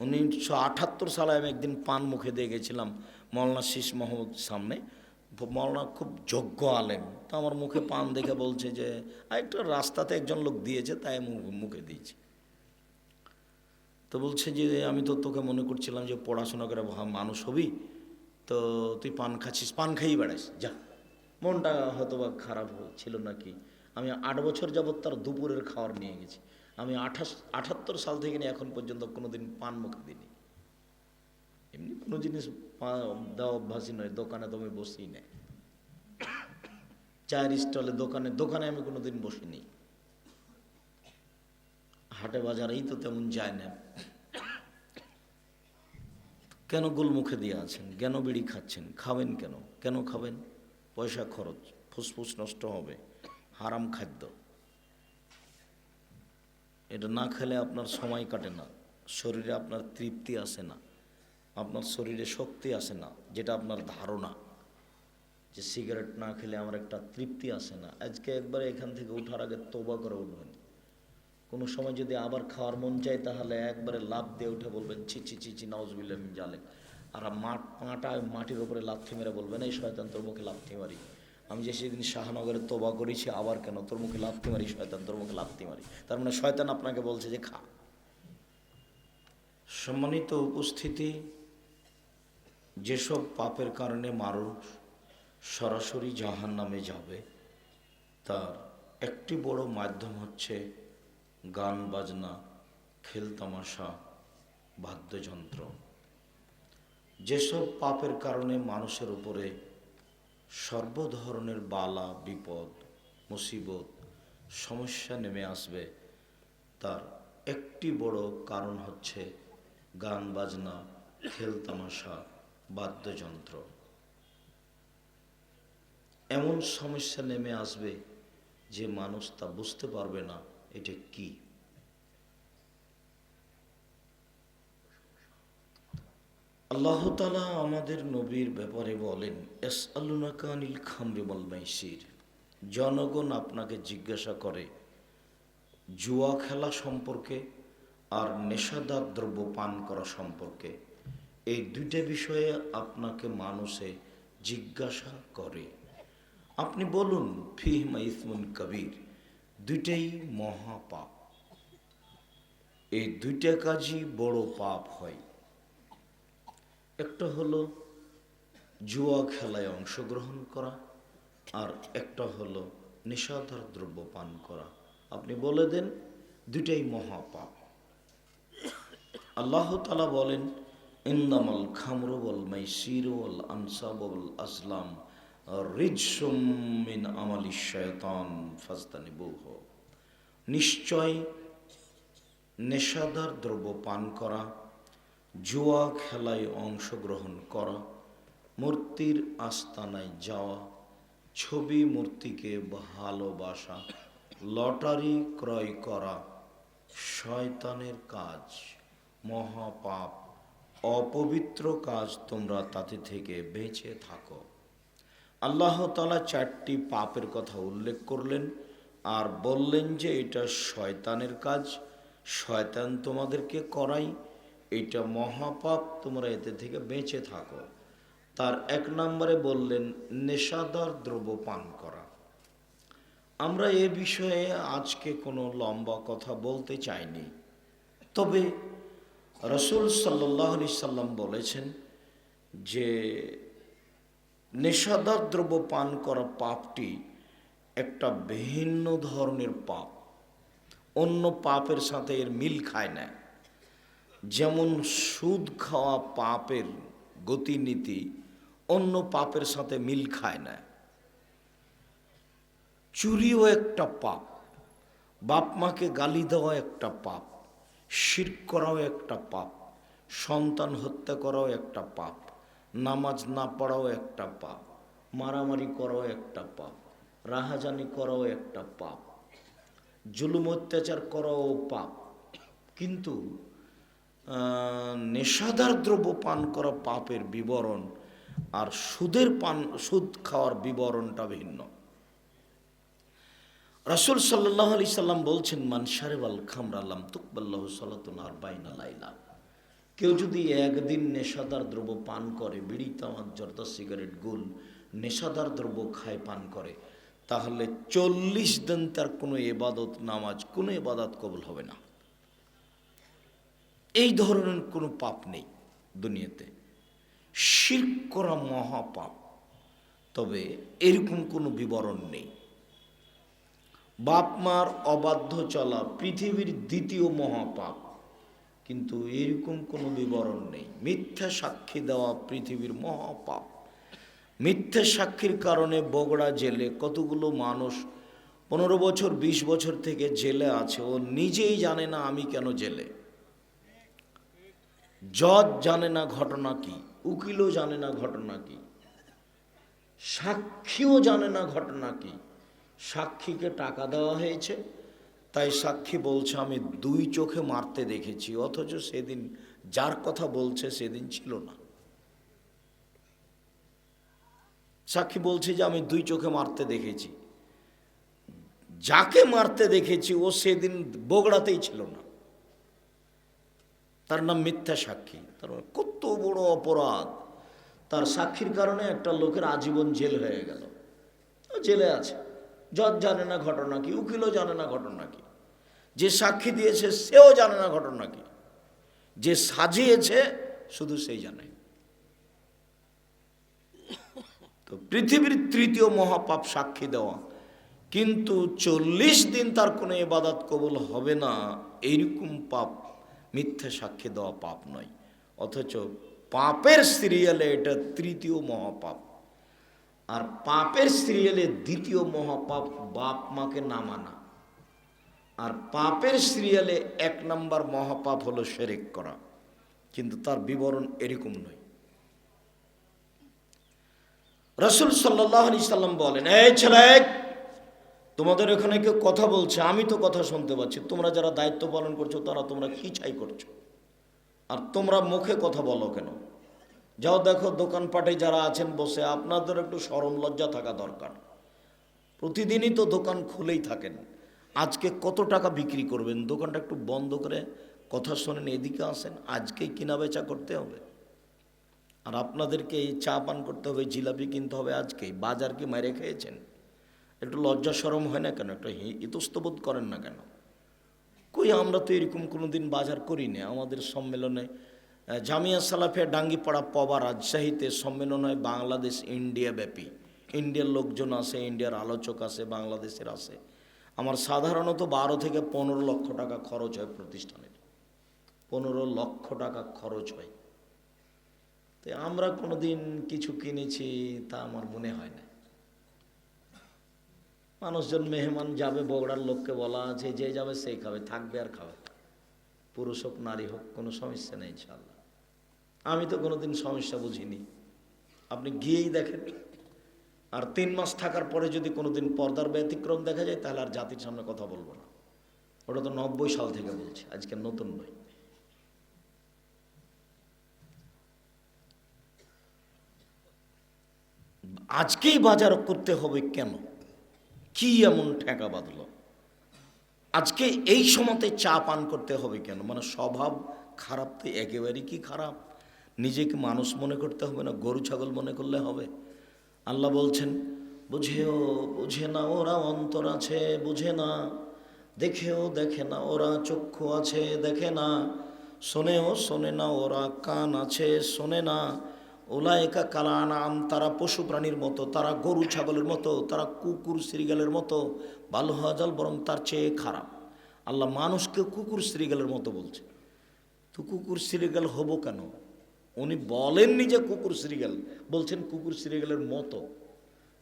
উনিশশো আটাত্তর সালে আমি একদিন পান মুখে দিয়ে গেছিলাম মৌলানা শীষ মোহাম্মদ সামনে। মৌলানা খুব যোগ্য আলেম। তো আমার মুখে পান দেখে বলছে যে একটা রাস্তাতে একজন লোক দিয়েছে, তাই মুখে দিয়েছি। তো বলছে যে, আমি তো তোকে মনে করছিলাম যে পড়াশোনা করে মানুষ হবি। তো তুই পান খাচ্ছিস, পান খাইয়ে বেড়াস, যা। মনটা হয়তো খারাপ ছিল নাকি। আমি আট বছর যাবৎ তার দুপুরের খাবার নিয়ে গেছি। আমি আঠাশ আটাত্তর সাল থেকে নিয়ে এখন পর্যন্ত কোনো দিন পান মুখে দিইনি। এমনি কোনো জিনিস দেওয়া অভ্যাসই নয়, দোকানে তো আমি বসেই নেই। চায়ের স্টলে দোকানে দোকানে আমি কোনো দিন বসিনি। হাটে বাজারেই তো তেমন যায় না। কেন গোল মুখে দিয়ে আছেন? কেন বিড়ি খাচ্ছেন? খাবেন কেন? কেন খাবেন? পয়সা খরচ, ফুসফুস নষ্ট হবে, হারাম খাদ্য। এটা না খেলে আপনার সময় কাটে না। শরীরে আপনার তৃপ্তি আসে না। আপনার শরীরে শক্তি আসে না, যেটা আপনার ধারণা। যে সিগারেট না খেলে আমার একটা তৃপ্তি আসে না। আজকে একবারে এখান থেকে ওঠার আগে তোবা করে উঠবেন। কোনো সময় যদি আবার খাওয়ার মন চায়, তাহলে একবারে লাভ দিয়ে উঠে বলবেন, ছি ছি ছি ছি আর মাঠ মাটির উপরে লাথি মেরে বলবেন, এই শয়তান তোর মুখে লাথি মারি। আমি যে সেদিন শাহনগরে তোবা করেছি, আবার কেন? তোর মুখে লাথি মারি, শয়তান, তোর মুখে লাথি মারি। তার মানে শয়তান আপনাকে বলছে যে খা। সম্মানিত উপস্থিতি, যেসব পাপের কারণে মানুষ সরাসরি জাহান নামে যাবে, তার একটি বড় মাধ্যম হচ্ছে গান, বাজনা খেলতামাশা বাদ্যযন্ত্র। যেসব পাপের কারণে মানুষের উপরে সর্ব ধরনের বালা, বিপদ, মুসিবত, সমস্যা নেমে আসবে। তার একটি বড় কারণ হচ্ছে গান, বাজনা, খেলতামাশা, বাদ্যযন্ত্র। এমন সমস্যা নেমে আসবে যে মানুষ তা বুঝতে পারবে না, এটা কি? আল্লাহ তালা আমাদের নবীর ব্যাপারে বলেন এস আল্লুনাকানিল খামরিমল মাইসির। জনগণ আপনাকে জিজ্ঞাসা করে, জুয়া খেলা সম্পর্কে আর নেশাদার দ্রব্য পান করা সম্পর্কে? এই দুইটা বিষয়ে আপনাকে মানুষে জিজ্ঞাসা করে। আপনি বলুন, ফিহমা ইসমুন কবির। দুইটাই মহাপাপ। এই দুইটা কাজই বড় পাপ হয়। একটা হলো জুয়া খেলায় অংশগ্রহণ করা আর একটা হলো নেশাদার দ্রব্য পান করা। আপনি বলে দেন, দুইটাই মহাপাপ। আল্লাহ তালা বলেন ইন্দামল খামরু ওয়াল মাইসির ওয়াল আনসাব ওয়াল আসলাম রিজসুম আমালি শয়তান ফাস্তানিবুহ নিশ্চয় নেশাদার দ্রব্য পান করা জুয়া খেলায় অংশগ্রহণ করা, মূর্তির আস্তানায় যাওয়া, ছবি মূর্তিকে ভালোবাসা, লটারি ক্রয় করা, শয়তানের কাজ, মহাপাপ, অপবিত্র কাজ তোমরা তাতে থেকে বেঁচে থাকো। আল্লাহ তালা চারটি পাপের কথা উল্লেখ করলেন আর বললেন যে এটা শয়তানের কাজ, শয়তান তোমাদেরকে করাই এটা মহাপাপ, তোমরা এতে থেকে বেঁচে থাকো। তার এক নম্বরে বললেন, নেশাদার দ্রব্য পান করা। আমরা এ বিষয়ে আজকে কোনো লম্বা কথা বলতে চাইনি। তবে রসুল সাল্লাহ আলি সাল্লাম বলেছেন যে, নেশাদার দ্রব্য পান করা পাপটি একটা ভিন্ন ধরনের পাপ। অন্য পাপের সাথে এর মিল খায় না। যেমন সুদ খাওয়া পাপের গতিনীতি অন্য পাপের সাথে মিল খায় না। চুরিও একটা পাপ, বাপ মাকে গালি দেওয়া একটা পাপ শির করাও একটা পাপ, সন্তান হত্যা করাও একটা পাপ, নামাজ না পড়াও একটা পাপ, মারামারি করাও একটা পাপ, রাহাজানি করাও একটা পাপ, জুলুম অত্যাচার করাও পাপ। কিন্তু নেশাদার দ্রব্য পান করা পাপের বিবরণ আর সুদের পান, সুদ খাওয়ার বিবরণটা ভিন্ন। রাসুল সাল্লাহ আলি সাল্লাম বলছেন মানসারে বাল খামরাল্লাম তুকবাল্লাহ সালাতুন আর বাইনা লাইলা। কেউ যদি একদিন নেশাদার দ্রব্য পান করে, বিড়ি, তামাক, জর্দা, সিগারেট, গুল, নেশাদার দ্রব্য খায়, পান করে, তাহলে চল্লিশ দিন তার কোনো এবাদত, নামাজ, কোনো এবাদত কবল হবে না। এই ধরনের কোনো পাপ নেই দুনিয়াতে। শির করা মহাপাপ, তবে এরকম কোনো বিবরণ নেই। বাপ মার অবাধ্য চলা পৃথিবীর দ্বিতীয় মহাপাপ, কিন্তু এরকম কোনো বিবরণ নেই। মিথ্যা সাক্ষী দেওয়া পৃথিবীর মহাপাপ। মিথ্যা সাক্ষীর কারণে বগড়া জেলে কতগুলো মানুষ পনেরো বছর ২০ বছর থেকে জেলে আছে। ও নিজেই জানে না আমি কেন জেলে। জজ জানে না ঘটনা কি, উকিলও জানে না ঘটনা কি, সাক্ষীও জানে না ঘটনা কি। সাক্ষীকে টাকা দেওয়া হয়েছে, তাই সাক্ষী বলছে, আমি দুই চোখে মারতে দেখেছি, অথচ সেদিন যার কথা বলছে সেদিন ছিল না। সাক্ষী বলছে যে, আমি দুই চোখে মারতে দেখেছি। যাকে মারতে দেখেছি, ও সেদিন বগড়াতেই ছিল না। তার নাম মিথ্যা সাক্ষী। তার মানে কত বড় অপরাধ। তার সাক্ষীর কারণে একটা লোকের আজীবন জেল হয়ে গেল। জেলে আছে। জজ জানে না ঘটনা কি, উকিলও জানে না ঘটনা কি। যে সাক্ষী দিয়েছে, সেও জানে না ঘটনা কি। যে সাজিয়েছে, শুধু সেই জানে। তো পৃথিবীর তৃতীয় মহাপাপ সাক্ষী দেওয়া। কিন্তু চল্লিশ দিন তার কোনো এবাদাত কবল হবে না। এইরকম পাপ মিথ্যা সাক্ষী দেওয়া পাপ নয়। অথচ পাপের সিরিয়ালে এটা তৃতীয় মহাপাপ। আর পাপের সিরিয়ালে দ্বিতীয় মহাপাপ বাপ মাকে না মানা। আর পাপের সিরিয়ালে এক নম্বর মহাপাপ হলো শেরেক করা। কিন্তু তার বিবরণ এরকম নয়। রসুল সাল্লাহ আলি সাল্লাম বলেন, এই ছেলে তোমাদের এখানে কেউ কথা বলছে, আমি তো কথা শুনতে পাচ্ছি। তোমরা যারা দায়িত্ব পালন করছ, তারা তোমরা কি চাই করছ? আর তোমরা মুখে কথা বলো কেন? যাও দেখো দোকানপাটে যারা আছেন বসে, আপনাদের একটু সরম লজ্জা থাকা দরকার। প্রতিদিনই তো দোকান খুলেই থাকেন। আজকে কত টাকা বিক্রি করবেন? দোকানটা একটু বন্ধ করে কথা শোনেন, এদিকে আসেন, আজকেই কিনা বেচা করতে হবে। আর আপনাদেরকে চা পান করতে হবে, জিলাপি কিনতে হবে আজকেই। বাজার কি মেরে খেয়েছেন? একটু লজ্জা সরম হয় না কেন? একটু ইতস্তবোধ করেন না কেন? কই আমরা তো এরকম কোনো দিন বাজার করি না। আমাদের সম্মেলনে জামিয়া সালাফিয়া ডাঙ্গিপাড়া পবা রাজশাহীতে সম্মেলন হয় বাংলাদেশ ইন্ডিয়া ব্যাপী। ইন্ডিয়ার লোকজন আসে ইন্ডিয়ার আলোচক আসে বাংলাদেশের আসে আমার সাধারণত বারো থেকে পনেরো লক্ষ টাকা খরচ হয় প্রতিষ্ঠানের। পনেরো লক্ষ টাকা খরচ হয়। তো আমরা কোনোদিন কিছু কিনেছি তা আমার মনে হয় না। মানুষজন মেহমান যাবে, বগড়ার লোককে বলা আছে, যে যাবে সেই খাবে, থাকবে আর খাবে পুরুষ হোক, নারী হোক, কোনো সমস্যা নেই ইনশাল্লাহ আমি তো কোনোদিন সমস্যা বুঝিনি। আপনি গিয়েই দেখেন। আর তিন মাস থাকার পরে যদি কোনোদিন পর্দার ব্যতিক্রম দেখা যায়, তাহলে আর জাতির সামনে কথা বলব না। ওটা তো নব্বই সাল থেকে বলছি, আজকে নতুন নয়। আজকেই বাজার করতে হবে কেন? কি এমন ঠেকা বাঁধলো? আজকে এই সময়তে চা পান করতে হবে কেন? মানে স্বভাব খারাপ তো একেবারেই কি খারাপ? নিজেকে মানুষ মনে করতে হবে না, গরু ছাগল মনে করলে হবে। আল্লাহ বলছেন, বুঝেও বুঝে না, ওরা অন্তর আছে, বুঝে না। দেখেও দেখে না, ওরা চক্ষু আছে, দেখে না। শোনেও শোনে না, ওরা কান আছে, শোনে না। ওলায়কা কালা নাম তারা পশু প্রাণীর মতো, তারা গরু ছাগলের মতো, তারা কুকুর শ্রীগালের মতো ভালো জল বরং তার চেয়ে খারাপ। আল্লাহ মানুষকে কুকুর শ্রীগালের মতো বলছে। তো কুকুর শ্রীগাল হব কেন? উনি বলেননি যে কুকুর শ্রীগাল বলছেন কুকুর শ্রীগালের মতো।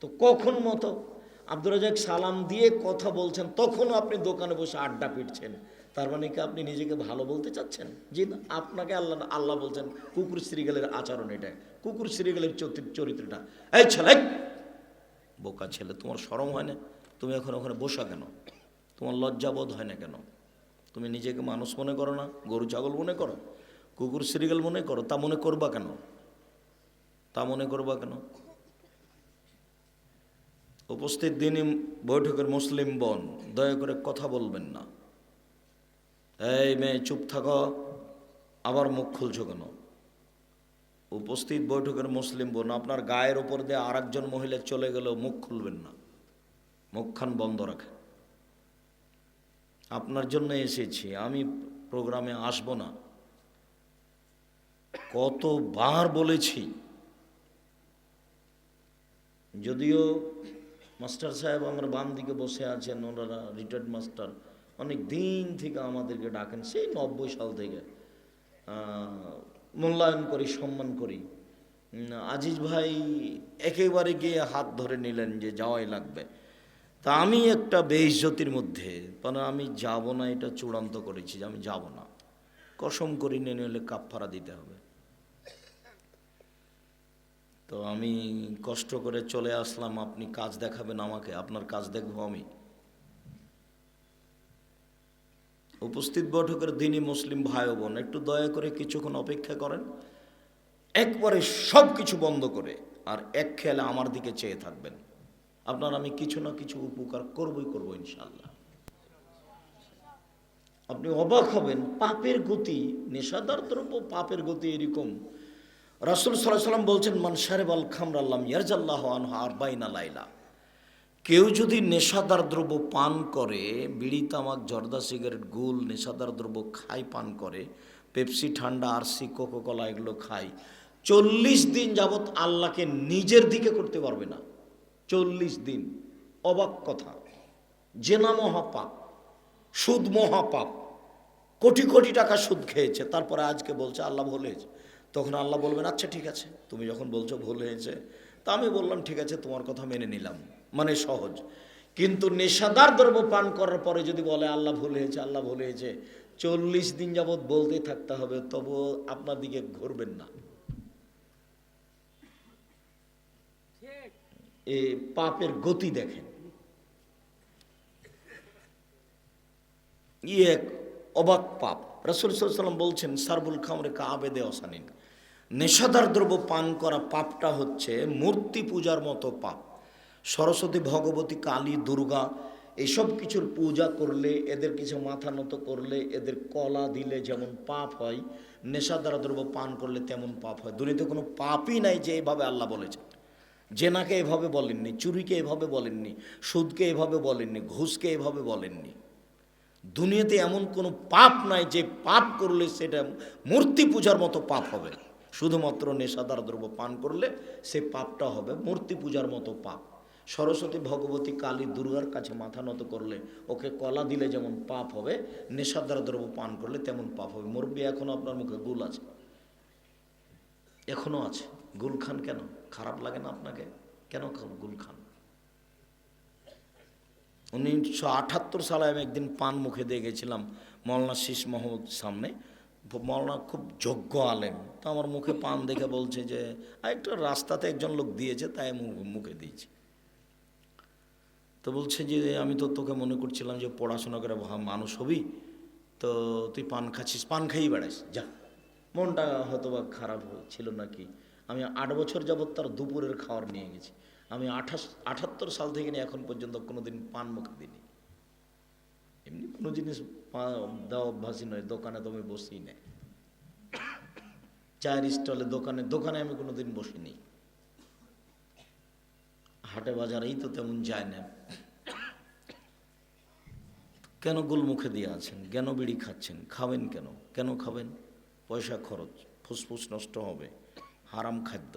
তো কখন মতো? আব্দুর রাজাক সালাম দিয়ে কথা বলছেন, তখনও আপনি দোকানে বসে আড্ডা পিটছেন। তার মানে কি আপনি নিজেকে ভালো বলতে চাচ্ছেন? যে আপনাকে আল্লাহ আল্লাহ বলছেন, কুকুর শ্রীগালের আচরণ এটা। কুকুর শ্রীগালের চরিত্র- চরিত্রটা। এই ছেলে, বোকা ছেলে, তোমার সরম হয় না? তুমি এখন ওখানে বসা কেন? তোমার লজ্জাবোধ হয় না কেন? তুমি নিজেকে মানুষ মনে করো না, গরু ছাগল মনে করো, কুকুর শ্রীগাল মনে করো, তা মনে করবা কেন? তা মনে করবা কেন? উপস্থিত দিনই বৈঠকের মুসলিম বন, দয়া করে কথা বলবেন না। এই মেয়ে চুপ থাকো, আবার মুখ খুলছো কেন? উপস্থিত বৈঠকের মুসলিম বোন, আপনার গায়ের ওপর দিয়ে আর একজন মহিলা চলে গেলেও মুখ খুলবেন না। মুখখান বন্ধ রাখেন। আপনার জন্য এসেছি, আমি প্রোগ্রামে আসব না। কতবার বলেছি। যদিও মাস্টার সাহেব আমার বাম দিকে বসে আছেন, ওনারা রিটায়ার্ড মাস্টার অনেক দিন থেকে আমাদেরকে ডাকেন, সেই নব্বই সাল থেকে। মূল্যায়ন করি, সম্মান করি। আজিজ ভাই একেবারে গিয়ে হাত ধরে নিলেন যে যাওয়াই লাগবে। তা আমি একটা বেইজ্জতির মধ্যে মানে আমি যাব না এটা চূড়ান্ত করেছি যে আমি যাব না। কসম করি নিয়ে নিলে কাপফারা দিতে হবে। তো আমি কষ্ট করে চলে আসলাম, আপনি কাজ দেখাবেন আমাকে, আপনার কাজ দেখব আমি। উপস্থিত বৈঠকের দিনই মুসলিম ভাই বোন, একটু দয়া করে কিছুক্ষণ অপেক্ষা করেন। একবারে সব কিছু বন্ধ করে আর এক খেয়ালে আমার দিকে চেয়ে থাকবেন। আপনার আমি কিছু না কিছু উপকার করবই করব ইনশাল্লাহ আপনি অবাক হবেন, পাপের গতি, নেশাদার দ্রব্য পাপের গতি এরকম। রাসুল সাল্লাম বলছেন মানসারেব আল খামরাল্লাম ইয়ারজাল্লাহ আনহা আর বাইনা লাইলা। কেউ যদি নেশাদার দ্রব্য পান করে, বিড়ি, তামাক, জর্দা, সিগারেট, গুল, নেশাদার দ্রব্য খায়, পান করে, পেপসি, ঠান্ডা, আরসি কোকো কলা এগুলো খায়, চল্লিশ দিন যাবৎ আল্লাহকে নিজের দিকে করতে পারবে না। চল্লিশ দিন। অবাক কথা। জেনা মহাপাপ, সুদ মহাপাপ। কোটি কোটি টাকা সুদ খেয়েছে, তারপরে আজকে বলছে আল্লাহ ভুল হয়েছে। তখন আল্লাহ বলবেন আচ্ছা ঠিক আছে। তুমি যখন বলছো ভুল হয়েছে, তা আমি বললাম, ঠিক আছে, তোমার কথা মেনে নিলাম। মানে সহজ। কিন্তু নেশাদার দ্রব্য পান করার পরে যদি বলে, আল্লাহ ভুল হয়েছে, আল্লাহ ভুল হয়েছে। চল্লিশ দিন যাবৎ বলতেই থাকতে হবে তবুও আপনার দিকে ঘুরবেন না। এ পাপের গতি দেখেন। ই এক অবাক পাপ। রসুল সাল্লাম বলছেন, সারবুল খামরে কাবেদে অসানিন নেশাদার দ্রব্য পান করা পাপটা হচ্ছে মূর্তি পূজার মতো পাপ। সরস্বতী, ভগবতী, কালী, দুর্গা, এসব কিছুর পূজা করলে, এদের কিছু মাথা নত করলে, এদের কলা দিলে যেমন পাপ হয় নেশাদার দ্রব্য পান করলে তেমন পাপ হয়। দুনিয়াতে কোনো পাপই নাই যে এইভাবে আল্লাহ বলেছেন। জেনাকে এভাবে বলেননি, চুরিকে এভাবে বলেননি, সুদকে এভাবে বলেননি, ঘুষকে এভাবে বলেননি। দুনিয়াতে এমন কোনো পাপ নাই যে পাপ করলে সেটা মূর্তি পূজার মতো পাপ হবে শুধুমাত্র নেশাদার দ্রব্য পান করলে সে পাপটা হবে, মূর্তি পূজার মতো পাপ। সরস্বতী ভগবতী কালী দুর্গার কাছে মাথা নত করলে ওকে কলা দিলে যেমন পাপ হবে, নেশাদার দ্রব্য পান করলে তেমন পাপ হবে। মুরব্বী, এখনও আপনার মুখে গুল আছে? এখনও আছে? গুল খান কেন? খারাপ লাগে না আপনাকে? কেন গুল খান? উনিশশো আটাত্তর সালে আমি একদিন পান মুখে দিয়ে গেছিলাম মৌলানা শীষ মোহাম্মদ সামনে। মৌলানা খুব যোগ্য আলেম। তো আমার মুখে পান দেখে বলছে যে "আর একটা রাস্তাতে একজন লোক দিয়েছে, তাই মুখে দিয়েছি। তো বলছে যে, আমি তো তোকে মনে করছিলাম যে পড়াশোনা করে মানুষ হবি। তো তুই পান খাচ্ছিস, পান খাইয়ে বেড়াস, যা। মনটা হয়তো বা খারাপ ছিল নাকি? আমি আট বছর যাবৎ তার দুপুরের খাবার নিয়ে গেছি। আমি আঠাশ, আঠাত্তর সাল থেকে নিয়ে এখন পর্যন্ত কোনোদিন পান মুখে দিইনি। এমনি কোনো জিনিস দেওয়া অভ্যাসই নয়, দোকানে তো আমি বসিই না চায়ের স্টলে, দোকানে দোকানে আমি কোনোদিন বসিনি। হাটে বাজারেই তো তেমন যায় না। কেন গোল মুখে দিয়ে আছেন? কেন বিড়ি খাচ্ছেন? খাবেন কেন? কেন খাবেন? পয়সা খরচ, ফুসফুস নষ্ট হবে, হারাম খাদ্য।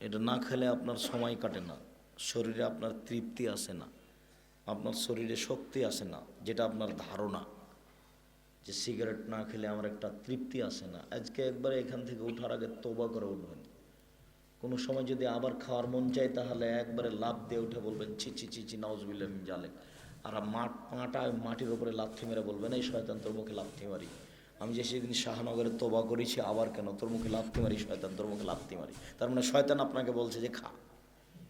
এটা না খেলে আপনার সময় কাটে না, শরীরে আপনার তৃপ্তি আসে না, আপনার শরীরে শক্তি আসে না, যেটা আপনার ধারণা। যে সিগারেট না খেলে আমার একটা তৃপ্তি আসে না। আজকে একবার এখান থেকে ওঠার আগে তোবা করে উঠবেন। কোনো সময় যদি আবার খাওয়ার মন চায়, তাহলে একবারে লাভ দিয়ে উঠে বলবেন, ছি ছি ছি ছি, নাউজবিল্লাহ জালে আর মাঠ পাটা মাটির উপরে লাথি মেরে বলবেন এই শয়তান, তোর মুখে লাথি মারি আমি যে সেদিন শাহনগরে তোবা করেছি, আবার কেন? তোর মুখে লাথি মারি শয়তান, তোর মুখে লাথি মারি তার মানে শয়তান আপনাকে বলছে যে, খা।